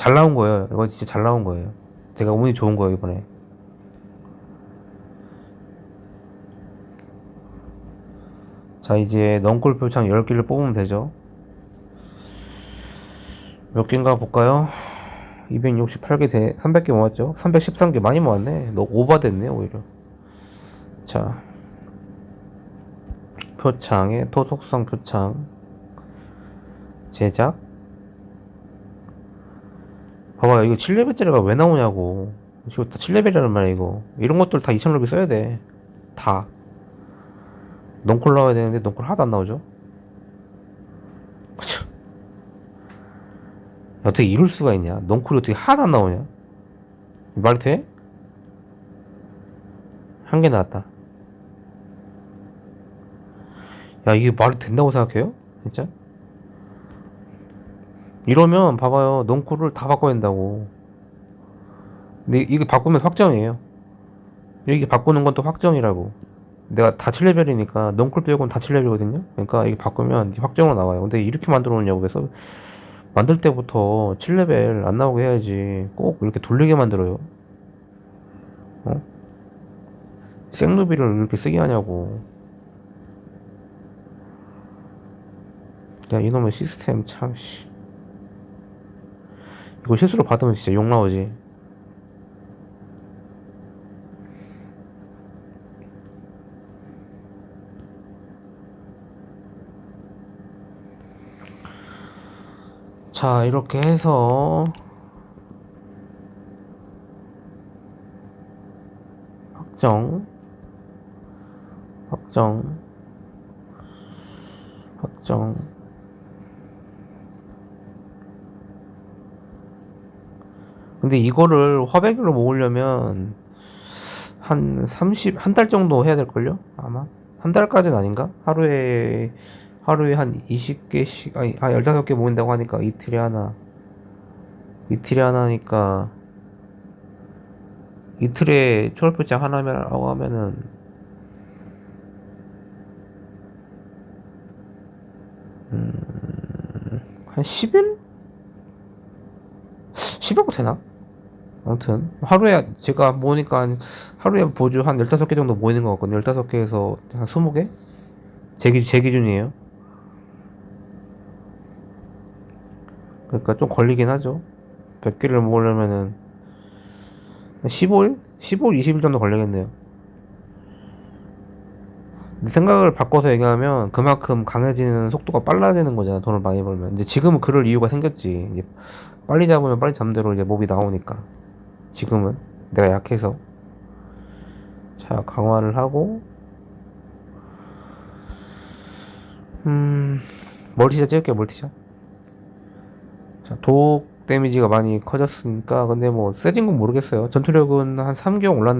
잘 나온 거예요. 이거 진짜 잘 나온 거예요. 제가 운이 좋은 거예요, 이번에. 자, 이제 넝쿨 표창 10개를 뽑으면 되죠. 몇 개인가 볼까요? 268개 대, 300개 모았죠? 313개 많이 모았네. 너 오버됐네, 오히려. 자. 표창에 토속성 표창. 제작. 봐봐요, 이거 7레벨짜리가 왜 나오냐고. 이거 다 7레벨이란 말이야, 이거. 이런 것들 다 2000루비 써야 돼. 다. 넝콜 나와야 되는데, 넝콜 하나도 안 나오죠? 그쵸. 어떻게 이럴 수가 있냐? 넝쿨이 어떻게 하나도 안 나오냐? 말이 돼? 한 개 나왔다. 야, 이게 말이 된다고 생각해요? 진짜? 이러면 봐봐요. 넝쿨을 다 바꿔야 된다고. 근데 이게 바꾸면 확정이에요. 이게 바꾸는 건 또 확정이라고. 내가 다 7레벨이니까 넝쿨 빼고는 다 7레벨이거든요? 그러니까 이게 바꾸면 확정으로 나와요. 근데 이렇게 만들어 놓냐고 그래서 만들 때부터 7레벨 안 나오게 해야지. 꼭 이렇게 돌리게 만들어요. 어? 생루비를 이렇게 쓰게 하냐고. 야, 이놈의 시스템 참, 씨. 이거 실수로 받으면 진짜 욕 나오지. 자, 이렇게 해서 확정, 확정, 확정. 근데 이거를 화백으로 모으려면 한 30, 한 달 정도 해야 될걸요? 아마? 한 달까지는 아닌가? 하루에, 하루에 한 20개씩, 아니, 아, 15개 모인다고 하니까 이틀에 하나. 이틀에 하나니까, 이틀에 초록표장 하나라고 하면은, 음, 한 10일? 10일 되나? 아무튼 하루에 제가 모으니까 한- 하루에 보주 한 15개 정도 모이는 것 같거든요. 15개에서 한 20개? 제, 기, 제 기준이에요. 그러니까 좀 걸리긴 하죠. 100개를 모으려면은 15일? 15일, 20일 정도 걸리겠네요. 생각을 바꿔서 얘기하면 그만큼 강해지는 속도가 빨라지는 거잖아 돈을 많이 벌면. 이제 지금은 그럴 이유가 생겼지. 이제 빨리 잡으면 빨리 잡는 대로 이제 몹이 나오니까 지금은 내가 약해서 자 강화를 하고 음 멀티샷 찍을게요 멀티샷. 자 독 데미지가 많이 커졌으니까 근데 뭐 세진 건 모르겠어요. 전투력은 한 3경 올랐